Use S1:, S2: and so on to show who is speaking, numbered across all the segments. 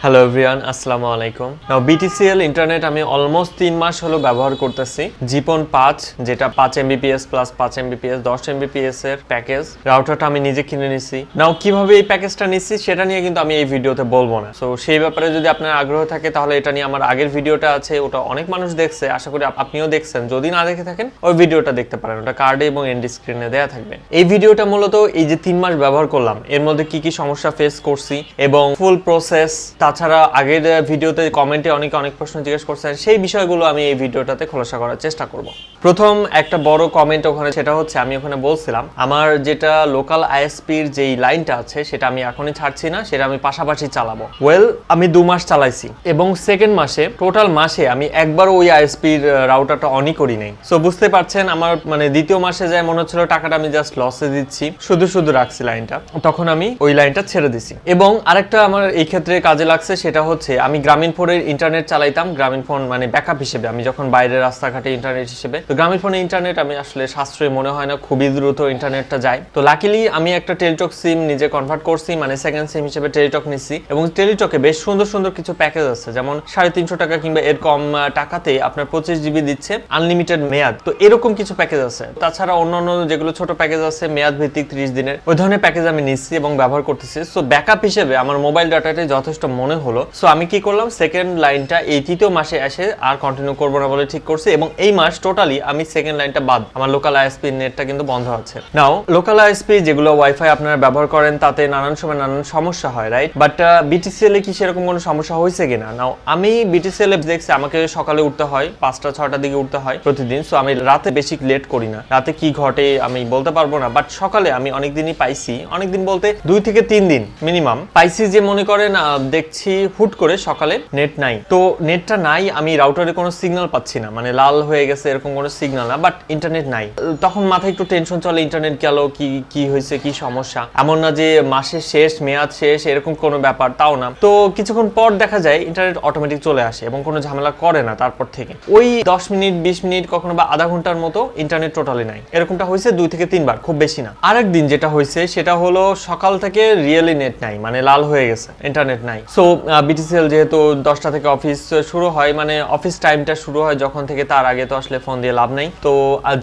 S1: Hello everyone আসসালামু আলাইকুম। Now BTCL internet আমি অলমোস্ট তিন মাস হলো ব্যবহার করতেছি। জিপন পাঁচ, যেটা পাঁচ এমবিপিএস প্লাস পাঁচ এমবিপিএস দশ এমবিপিএস এর প্যাকেজ রাউটারটা আমি নিজে কিনে নিছি। নাও কীভাবে এই প্যাকেজটা নিচ্ছি সেটা নিয়ে কিন্তু আমি এই ভিডিওতে বলব না। সো সেই ব্যাপারে যদি আপনার আগ্রহ থাকে, তাহলে এটা নিয়ে আমার আগের ভিডিওটা আছে, ওটা অনেক মানুষ দেখছে। আশা করি আপ- আপনিও দেখছেন। যদি না দেখে থাকেন, ওই ভিডিওটা দেখতে পারেন। ওটা কার্ডে এবং এন্ড স্ক্রিনে দেওয়া থাকবে। এই ভিডিওটা মূলত এই যে তিন মাস ব্যবহার করলাম, এর মধ্যে কি কি সমস্যা ফেস করছি এবং ফুল প্রসেস তাছাড়া আগের ভিডিওতে কমেন্টে অনেকে অনেক প্রশ্ন জিজ্ঞেস করছেন, সেই বিষয়গুলো আমি এই ভিডিওটাতে খোলাসা করার চেষ্টা করব। প্রথম একটা বড় কমেন্ট ওখানে, সেটা হচ্ছে, আমি ওখানে বলছিলাম, আমার যেটা লোকাল আইএসপির যেই লাইনটা আছে, সেটা আমি এখনই ছাড়ছি না, সেটা আমি পাশাপাশি চালাবো। ওয়েল আমি দু মাস চালাইছি, এবং সেকেন্ড মাসে টোটাল মাসে আমি একবার ওই আইএসপির রাউটারটা অনই করি নাই। সো বুঝতে পারছেন, আমার মানে দ্বিতীয় মাসে যায় মনে হচ্ছিল, টাকাটা আমি জাস্ট লসে দিচ্ছি, শুধু শুধু রাখছি লাইনটা, তখন আমি ওই লাইনটা ছেড়ে দিছি। এবং আরেকটা আমার এই ক্ষেত্রে কাজে লাগছে সেটা হচ্ছে, আমি গ্রামীণ ফোনের ইন্টারনেট চালাইতাম, গ্রামীণ ফোন মানে ব্যাকআপ হিসেবে, আমি যখন বাইরে রাস্তাঘাটে ইন্টারনেট হিসেবে, তো গ্রামীণ ফোনে ইন্টারনেট আমি আসলে সাশ্রয়ী মনে হয় না, খুবই দ্রুত ইন্টারনেটটা যায়। তো লাকিলি আমি একটা টেলিটক সিম নিজে কনভার্ট করছি মানে সেকেন্ড সিম হিসেবে টেলিটক নিচ্ছি এবং টেলিটকে বেশ সুন্দর সুন্দর কিছু প্যাকেজ আছে, যেমন সাড়ে তিনশো টাকা কিংবা এর কম টাকাতে আপনার পঁচিশ জিবি দিচ্ছে আনলিমিটেড মেয়াদ। তো এরকম কিছু প্যাকেজ আছে। তাছাড়া অন্যান্য যেগুলো ছোট প্যাকেজ আছে, মেয়াদ ভিত্তিক ত্রিশ দিনের, ওই ধরনের প্যাকেজ আমি নিচ্ছি এবং ব্যবহার করতেছি। সো ব্যাকআপ হিসেবে আমার মোবাইল ডাটাটাই যথেষ্ট মনে হলো। সো আমি কি করলাম? সেকেন্ড লাইনটা এই তৃতীয় মাসে এসে আর কন্টিনিউ করব না বলে ঠিক করছি এবং এই মাস টোটালি আমি সেকেন্ড লাইনটা বাদ। আমার লোকাল আইএসপি নেটটা কিন্তু বন্ধ আছে। নাও লোকাল আইএসপি যেগুলো ওয়াইফাই আপনারা ব্যবহার করেন তাতে নানান সময় নানান সমস্যা হয় রাইট বাট বিটিসিএল এ কি সেরকম কোনো সমস্যা হয়েছে কিনা? নাও আমি বিটিসিএল এ দেখছি আমাকে সকালে উঠতে হয় পাঁচটা ছটার দিকে উঠতে হয় প্রতিদিন। সো আমি রাতে বেশি লেট করি না। রাতে কি ঘটে আমি বলতে পারব না। বাট সকালে আমি অনেকদিনই পাইছি। অনেক দিন বলতে দুই থেকে তিন দিন মিনিমাম পাইছি যে মনে করেন আহ, দেখছি হুট করে সকালে নেট নাই। তো নেটটা নাই, আমি রাউটারে কোনো সিগন্যাল পাচ্ছি না। মানে লাল হয়ে গেছে এরকম কোনো সিগন্যাল না বাট ইন্টারনেট নাই। তখন মাথায় একটু টেনশন চলে ইন্টারনেট গেল, কি কি হয়েছে, কি সমস্যা? এমন না যে মাসের শেষ, মেয়াদ শেষ, এরকম কোনো ব্যাপার, তাও না। তো কিছুক্ষণ পর দেখা যায় ইন্টারনেট অটোমেটিক চলে আসে এবং কোনো ঝামেলা করে না তারপর থেকে। ওই দশ মিনিট, বিশ মিনিট, কখনো বা আধা ঘণ্টার মতো ইন্টারনেট টোটালি নাই। এরকমটা হয়েছে দুই থেকে তিনবার, খুব বেশি না। আরেক দিন যেটা হয়েছে, সেটা হলো সকাল থেকে রিয়েলি নেট নাই মানে লাল হয়ে গেছে ইন্টারনেট নাই। সো বিটিসিএল যেহেতু দশটা থেকে অফিস শুরু হয় মানে অফিস টাইমটা শুরু হয় যখন থেকে তার আগে তো আসলে ফোন দিয়ে লাভ নাই। তো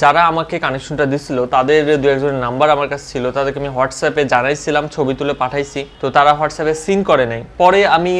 S1: যারা আমাকে কানেকশনটা দিছিল, তাদের দু একজনের নাম্বার আমার কাছে ছিল, তাদেরকে আমি হোয়াটসঅ্যাপে জানাইছিলাম, ছবি তুলে পাঠাইছি। তো তারা হোয়াটসঅ্যাপে সিন করে নাই। পরে আমি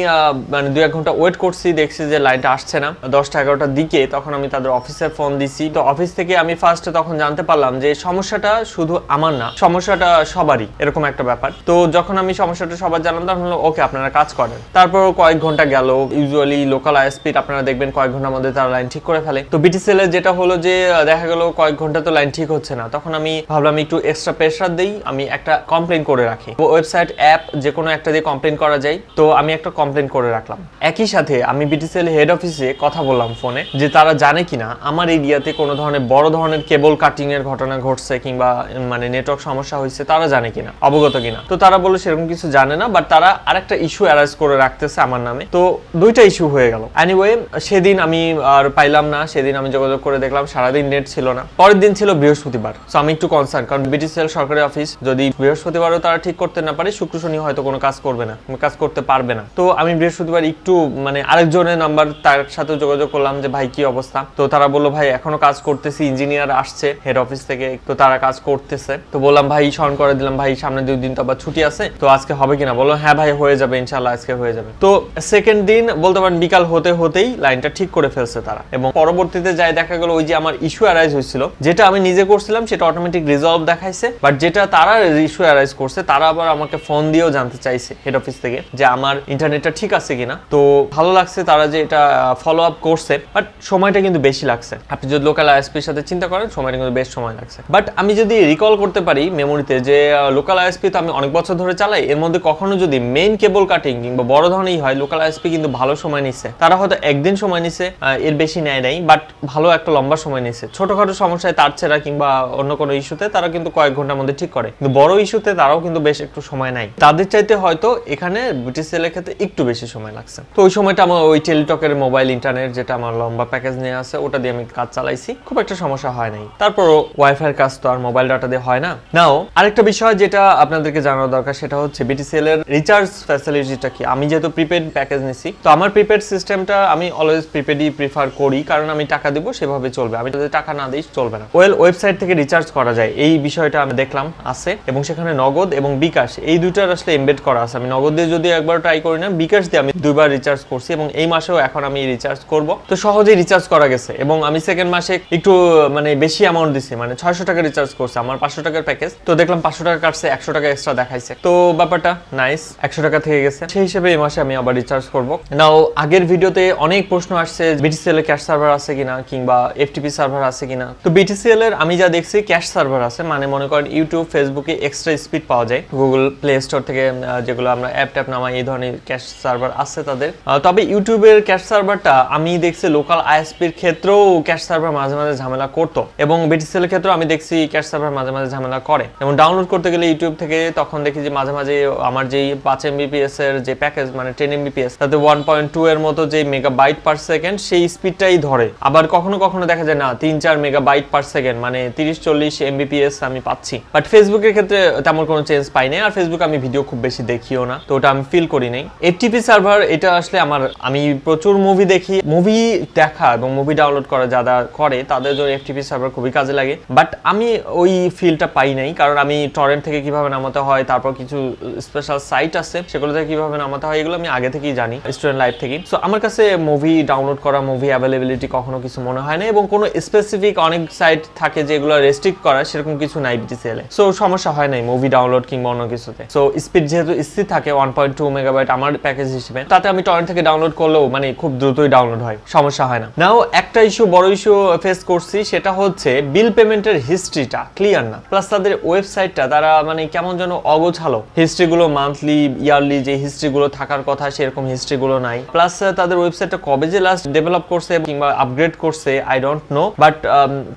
S1: মানে দু এক ঘণ্টা ওয়েট করছি, দেখছি যে লাইনটা আসছে না। দশটা এগারোটার দিকে তখন আমি তাদের অফিসে ফোন দিছি। তো অফিস থেকে আমি ফার্স্টে তখন জানতে পারলাম যে সমস্যাটা শুধু আমার না, সমস্যাটা সবারই, এরকম একটা ব্যাপার। তো যখন আমি সমস্যাটা সবার জানলাম, তখন ওকে আপনারা কাজ করেন। তারপর কয়েক ঘণ্টা গেল। ইউজুয়ালি লোকাল আইএসপি আপনারা দেখবেন কয়েক ঘণ্টার মধ্যে তারা লাইন ঠিক করে ফেলে। তো বিটিসিএল এর যেটা হলো যে দেখা গেল কয়েক ঘণ্টা তো লাইন ঠিক হচ্ছে না। তখন আমি ভাবলাম একটু এক্সট্রা প্রেশার দেই, আমি একটা কমপ্লেন করে রাখি। ওয়েবসাইট অ্যাপ যে কোনো একটা দিয়ে কমপ্লেন করা যায়, তো আমি একটা কমপ্লেন করে রাখলাম। একই সাথে আমি বিটিসিএল হেড অফিসে কথা বললাম ফোনে যে, তারা জানে কিনা, আমার এরিয়াতে কোনো ধরনের বড় ধরনের কেবল কাটিং এর ঘটনা ঘটছে কিংবা মানে নেটওয়ার্ক সমস্যা হয়েছে, তারা জানে কিনা, অবগত কিনা। তো তারা বলে সেরকম কিছু জানে না বাট তারা আরেকটা ইস্যু অ্যারাইজ করে রাখতেছে আমার নামে। তো দুইটা ইস্যু হয়ে গেল। এনিওয়ে সেদিন আমি আর পাইলাম না, সেদিন আমি যোগাযোগ করে দেখলাম, সারাদিন নেট ছিল না। পরের দিন ছিল বৃহস্পতিবার সো আমি একটু কনসার্ন কারণ বিটিসিএল সরকারি অফিস যদি বৃহস্পতিবারও তারা ঠিক করতে না পারে, শুক্র শনি হয়তো কোনো কাজ করবে না কাজ করতে পারবে না। তো আমি বৃহস্পতিবার একটু মানে আরেকজনের নাম্বার তার সাথে যোগাযোগ করলাম যে, ভাই, কি অবস্থা? তো তারা বলল, ভাই, এখনও কাজ করতেছি ইঞ্জিনিয়ার আসছে হেড অফিস থেকে তো তারা কাজ করতেছে। তো বললাম, ভাই, স্মরণ করে দিলাম, ভাই সামনে দুই দিন তো আবার ছুটি আছে, তো আজকে হবে কিনা? বলল হ্যাঁ ভাই, হয়ে যাবে ইনশাল্লাহ আজকে হয়ে যাবে। তো সেকেন্ড দিন বলতে পারেন বিকাল হতে হতেই লাইনটা ঠিক করে ফেলছে তারা। এবং পরবর্তীতে যাই দেখা গেল ওই যে আমার ইস্যু অ্যারাইজ হয়েছিল। যেটা আমি নিজে করছিলাম, সেটা অটোমেটিক রিজলভ দেখাইছে। বাট যেটা তারা ইস্যু অ্যারাইজ করছে, তারা আবার আমাকে ফোন দিয়েও জানতে চাইছে হেড অফিস থেকে যে আমার ইন্টারনেটটা ঠিক আছে কিনা। তো ভালো লাগছে তারা যে এটা ফলো আপ করছে। বাট সময়টা কিন্তু বেশি লাগছে। আপনি যদি লোকাল আইএসপির সাথে চিন্তা করেন, সময়টা কিন্তু বেশ সময় লাগছে। বাট আমি যদি রিকল করতে পারি মেমোরিতে যে লোকাল আইএসপি তো আমি অনেক বছর ধরে চালাই, এর মধ্যে কখনো যদি মেইন কেবল কাটিং কিংবা বড় ধরনেরই হয় লোকাল আইএসপি কিন্তু ভালো সময় নিচ্ছে তারা হয়তো একদিন সময় নিছে এর বেশি নেয় নাই বাট ভালো একটা লম্বা সময় নিছে। ছোটখাটো সমস্যায় তার ছেঁড়া কিংবা অন্য কোনো ইস্যুতে তারা কিন্তু কয়েক ঘণ্টার মধ্যে ঠিক করে। কিন্তু বড় ইস্যুতে তারাও কিন্তু বেশ একটু সময় নাই তাদের চাইতে হয়তো এখানে বিটিসিএল এর ক্ষেত্রে একটু বেশি সময় লাগছে। তো ওই সময়টা আমার ওই টেলিটকের মোবাইল ইন্টারনেট যেটা আমার লম্বা প্যাকেজ নিয়ে আছে, ওটা দিয়ে আমি কাজ চালাইছি। খুব একটা সমস্যা হয় নাই। তারপর ওয়াইফাই কাজ তো আর মোবাইল ডাটা দিয়ে হয় না। নাও আরেকটা বিষয় যেটা আপনাদেরকে জানানো দরকার, সেটা হচ্ছে বিটিসিএল এর রিচার্জ ফ্যাসিলিটিটা কি? আমি আমি যেহেতু প্রিপেড প্যাকেজ নিছি, তো আমার প্রিপেড সিস্টেমটা আমি অলওয়েজ প্রিপেডই প্রিফার করি, কারণ আমি টাকা দিব, সেভাবে চলবে। আমি যদি টাকা না দিই, চলবে না। ওয়েল ওয়েবসাইট থেকে রিচার্জ করা যায়। এই বিষয়টা আমি দেখলাম, আছে। এবং সেখানে নগদ এবং বিকাশ, এই দুইটার আসলে এমবেড করা আছে। আমি নগদ দিয়ে যদি একবার ট্রাই করি না, বিকাশ দিয়ে আমি দুইবার রিচার্জ করছি এবং এই মাসেও এখন আমি রিচার্জ করব। তো সহজেই রিচার্জ করা গেছে। এবং আমি সেকেন্ড মাসে একটু মানে বেশি অ্যামাউন্ট দিছি মানে ছয়শো টাকা রিচার্জ করছে, আমার পাঁচশো টাকার প্যাকেজ তো দেখলাম পাঁচশো টাকা কাটছে, একশো টাকা এক্সট্রা দেখাইছে। তো ব্যাপারটা নাইস একশো টাকা থেকে গেছে। সেই হিসেবে এই মাসে আমি আবার রিচার্জ করব। নাও আগের ভিডিওতে অনেক প্রশ্ন আসছে বিটিসিএল এর ক্যাশ সার্ভার আছে কিনা কিংবা এফটিপি সার্ভার আছে কিনা। তো বিটিসিএল এর আমি যা দেখছি ক্যাশ সার্ভার আছে মানে মনে করেন ইউটিউব ফেসবুকে এক্সট্রা স্পিড পাওয়া যায়। গুগল প্লে স্টোর থেকে যেগুলো আমরা অ্যাপ ট্যাপ নামাই, এই ধরনের ক্যাশ সার্ভার আছে তাদের। তবে ইউটিউবের ক্যাশ সার্ভারটা আমি দেখছি লোকাল আইএসপির ক্ষেত্রেও ক্যাশ সার্ভার মাঝে মাঝে ঝামেলা করতো এবং বিটিসিএল এর ক্ষেত্রেও আমি দেখছি ক্যাশ সার্ভার মাঝে মাঝে ঝামেলা করে। এবং ডাউনলোড করতে গেলে ইউটিউব থেকে তখন দেখি যে মাঝে মাঝে আমার যেই পাঁচ এমবিপিএস এর যে প্যাকেজ মানে টেন এমবিপিএস তাতে ওয়ান পয়েন্ট টু এর মতো যে মেগা বাইট পার সেকেন্ড সেই স্পিডটাই ধরে। আবার কখনো কখনো দেখা যায়, না, তিন চার মেগা বাইট পার সেকেন্ড মানে তিরিশ চল্লিশ এমবিপিএস আমি পাচ্ছি। বাট ফেসবুকের ক্ষেত্রে তেমন কোনো চেঞ্জ পাই নাই, আর ফেসবুক আমি ভিডিও খুব বেশি দেখিও না, তো ওটা আমি ফিল করি নাই। এফটিপি সার্ভার এটা আসলে আমার, আমি প্রচুর মুভি দেখি। মুভি দেখা এবং মুভি ডাউনলোড করা যারা করে, তাদের জন্য এফটিপি সার্ভার খুবই কাজে লাগে। বাট আমি ওই ফিলটা পাই নাই, কারণ আমি টরেন্ট থেকে কীভাবে নামাতে হয়, তারপর কিছু স্পেশাল সাইট আছে, সেগুলো থেকে কীভাবে নামাতে হয় এগুলো আমি আগে থেকেই জানি স্টুডেন্ট লাইফ থেকে সো আমার কাছে মুভি ডাউনলোড করা মুভি অ্যাভেলেবিলিটি কখনো কিছু মনে হয় না এবং কোনো স্পেসিফিক অনেক সাইট থাকে যেগুলো রেস্ট্রিক্ট করা, সেরকম কিছু নাই বিটিসিএল এ। সো সমস্যা হয় নাই মুভি ডাউনলোড কিংবা অন্য কিছুতে। সো স্পিড যেহেতু স্থির থাকে ওয়ান পয়েন্ট টু মেগাবাইট আমার প্যাকেজ হিসেবে, তাতে আমি টরেন্ট থেকে ডাউনলোড করলেও মানে খুব দ্রুতই ডাউনলোড হয়, সমস্যা হয় না। নাও একটা ইস্যু বড় ইস্যু ফেস করছি, সেটা হচ্ছে বিল পেমেন্টের হিস্ট্রিটা ক্লিয়ার না। প্লাস তাদের ওয়েবসাইটটা তারা মানে কেমন যেন অগোছালো। হিস্ট্রিগুলো মান্থলি ইয়ারলি যে হিস্ট্রিগুলো থাকার কথা, সেরকম হিস্ট্রিগুলো নাই। প্লাস তাদের ওয়েবসাইটটা কবে যে লাস্ট ডেভেলপ করছে কিংবা আপগ্রেড করছে আই ডোন্ট নো বাট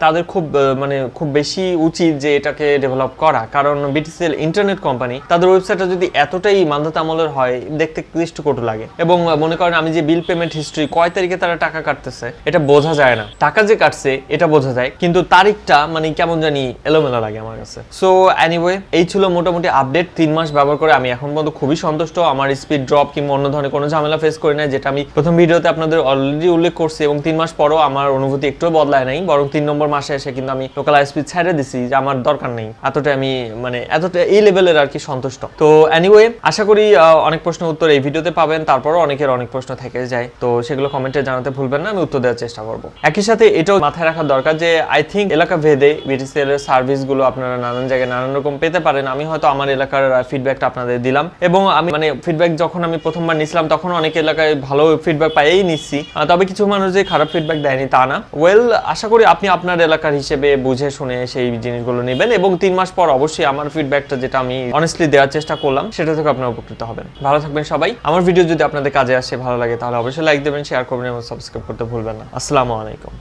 S1: তাদের খুব মানে খুব বেশি উচিত যে এটাকে ডেভেলপ করা। কারণ বিটিসিএল ইন্টারনেট কোম্পানি তাদের ওয়েবসাইটটা যদি এতটাই মান্যতা আমলের হয়, দেখতে দৃষ্টকটু লাগে। এবং মনে করেন আমি যে বিল পেমেন্ট হিস্ট্রি কয় তারিখে তারা টাকা কাটতেছে, এটা বোঝা যায় না। টাকা যে কাটছে, এটা বোঝা যায়। কিন্তু তারিখটা মানে কেমন জানি এলোমেলো লাগে আমার কাছে। সো এনিওয়ে এই ছিল মোটামুটি আপডেট তিন মাস ব্যবহার করে আমি এখন পর্যন্ত খুবই সন্তুষ্ট। আমার স্পিড ড্রপ কিংবা অন্য ধরনের কোনো ঝামেলা ফেস করি না যেটা আমি প্রথম ভিডিওতে আপনাদের অলরেডি উল্লেখ করছি এবং তিন মাস পরও আমার অনুভূতি একটুও বদলায় নাই, বরং তিন নম্বর মাসে এসে কিন্তু আমি লোকাল স্পিড ছেড়ে দিছি যে আমার দরকার নেই। এতটা আমি মানে এতটা এই লেভেলের আর কি সন্তুষ্ট। তো এনিওয়ে আশা করি অনেক প্রশ্ন উত্তর এই ভিডিওতে পাবেন, তারপরও অনেকের অনেক প্রশ্ন থেকে যায়। তো সেগুলো কমেন্টে জানাতে ভুলবেন না, আমি উত্তর দেওয়ার চেষ্টা করব। একই সাথে এটাও মাথায় রাখা দরকার যে আই থিঙ্ক এলাকা ভেদে বিটিসিএল এর সার্ভিসগুলো আপনারা নানান জায়গায় নানান রকম পেতে পারেন। আমি হয়তো আমার এলাকার ফিডব্যাকটা আপনাদের দিলাম। এবং আমি মানে ফিডব্যাক যখন আমি প্রথমবার নিছিলাম তখন অনেক এলাকায় ভালো ফিডব্যাক পাইয়েই নিচ্ছি। তবে কিছু মানুষ যে খারাপ ফিডব্যাক দেয়নি তা না। ওয়েল আশা করি আপনি আপনার এলাকার হিসেবে বুঝে শুনে সেই জিনিসগুলো নেবেন এবং তিন মাস পর অবশ্যই আমার ফিডব্যাকটা যেটা আমি অনেস্টলি দেওয়ার চেষ্টা করলাম, সেটা থেকে আপনারা উপকৃত হবেন। ভালো থাকবেন সবাই। আমার ভিডিও যদি আপনাদের কাজে আসে, ভালো লাগে, তাহলে অবশ্যই লাইক দেবেন শেয়ার করবেন এবং সাবস্ক্রাইব করতে ভুলবেন না। আসসালামু আলাইকুম।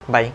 S1: বাই